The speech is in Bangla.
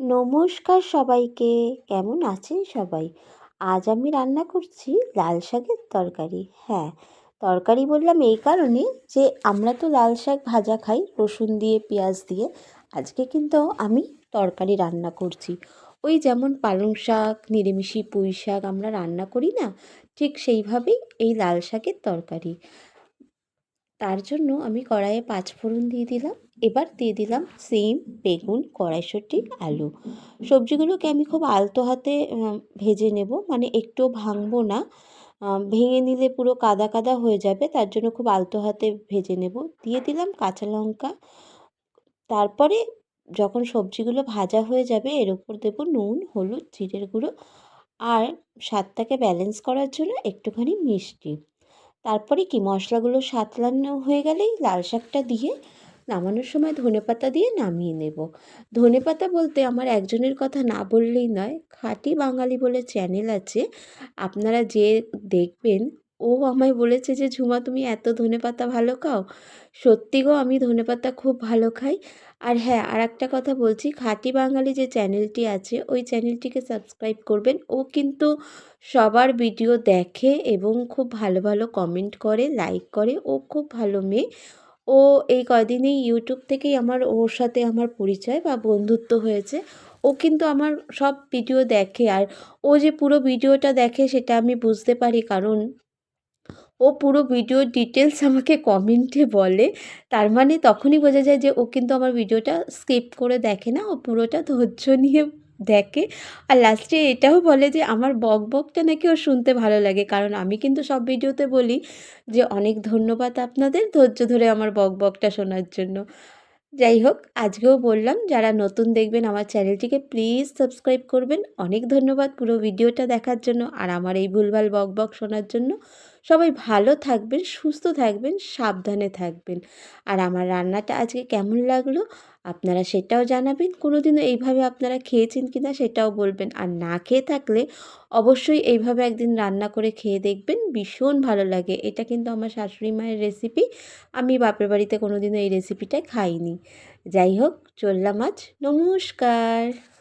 নমস্কার সবাইকে। কেমন আছেন সবাই? আজ আমি রান্না করছি লাল শাকের তরকারি। হ্যাঁ তরকারি বললাম এই কারণে যে আমরা তো লাল শাক ভাজা খাই, রসুন দিয়ে, পেঁয়াজ দিয়ে, আজকে কিন্তু আমি তরকারি রান্না করছি। ওই যেমন পালং শাক, নিরামিষি পুঁই শাক আমরা রান্না করি না, ঠিক সেইভাবেই এই লাল শাকের তরকারি। তার জন্য আমি কড়াইয়ে পাঁচ ফোড়ন দিয়ে দিলাম। এবার দিয়ে দিলাম সিম, বেগুন, কড়াইশুঁটি, আলু। সবজিগুলোকে আমি খুব আলতো হাতে ভেজে নেব। মানে একটুও ভাঙবো না। ভেঙে নিলে পুরো কাদা কাদা হয়ে যাবে। তার জন্য খুব আলতো হাতে ভেজে নেব। দিয়ে দিলাম কাঁচা লঙ্কা। তারপরে যখন সবজিগুলো ভাজা হয়ে যাবে, এর উপর দেবো নুন, হলুদ, জিরের গুঁড়ো। আর স্বাদটাকে ব্যালেন্স করার জন্য একটুখানি মিষ্টি। তারপরে কি মশলাগুলো সাতলানো হয়ে গেলেই লাল শাকটা দিয়ে নামানোর সময় ধনে পাতা দিয়ে নামিয়ে নেব। ধনে পাতা বলতে আমার একজনের কথা না বললেই নয়, খাঁটি বাঙালি বলে চ্যানেল আছে। আপনারা যে দেখবেন ও আমায় বলেছে যে, ঝুমা, তুমি এত ধনেপাতা ভালো খাও? সত্যি গো, আমি ধনেপাতা খুব ভালো খাই। আর হ্যাঁ আর একটা কথা বলছি, খাঁটি বাঙালি যে চ্যানেলটি আছে, ওই চ্যানেলটিকে সাবস্ক্রাইব করবেন। ও কিন্তু সবার ভিডিও দেখে এবং খুব ভালো ভালো কমেন্ট করে, লাইক করে। ও খুব ভালো মেয়ে। ও এই কদিনেই ইউটিউব থেকেই আমার, ওর সাথে আমার পরিচয় বা বন্ধুত্ব হয়েছে। ও কিন্তু আমার সব ভিডিও দেখে। আর ও যে পুরো ভিডিওটা দেখে, সেটা আমি বুঝতে পারি। কারণ ও পুরো ভিডিওর ডিটেলস আমাকে কমেন্টে বলে। তার মানে তখনই বোঝা যায় যে ও কিন্তু আমার ভিডিওটা স্কিপ করে দেখে না, ও পুরোটা ধৈর্য নিয়ে দেখে। আর লাস্টে এটাও বলে যে আমার বক বকটা নাকি ওর শুনতে ভালো লাগে, কারণ আমি কিন্তু সব ভিডিওতে বলি যে অনেক ধন্যবাদ আপনাদের ধৈর্য ধরে আমার বক বকটা শোনার জন্য। যাই হোক, আজকেও বললাম, যারা নতুন দেখবেন আমার চ্যানেলটিকে প্লিজ সাবস্ক্রাইব করবেন। অনেক ধন্যবাদ পুরো ভিডিওটা দেখার জন্য আর আমার এই ভুলভাল বক বক শোনার জন্য। সবাই ভালো থাকবেন, সুস্থ থাকবেন, সাবধানে থাকবেন। আর আমার রান্নাটা আজকে কেমন লাগল আপনারা সেটাও জানাবেন। কোনো দিনও এইভাবে আপনারা খেয়েছেন কি না সেটাও বলবেন। আর না খেয়ে থাকলে অবশ্যই এইভাবে একদিন রান্না করে খেয়ে দেখবেন, ভীষণ ভালো লাগে। এটা কিন্তু আমার শাশুড়ি মায়ের রেসিপি আমি বাপের বাড়িতে কোনো দিনও এই রেসিপিটা খাইনি। যাই হোক, চললাম আজ। নমস্কার।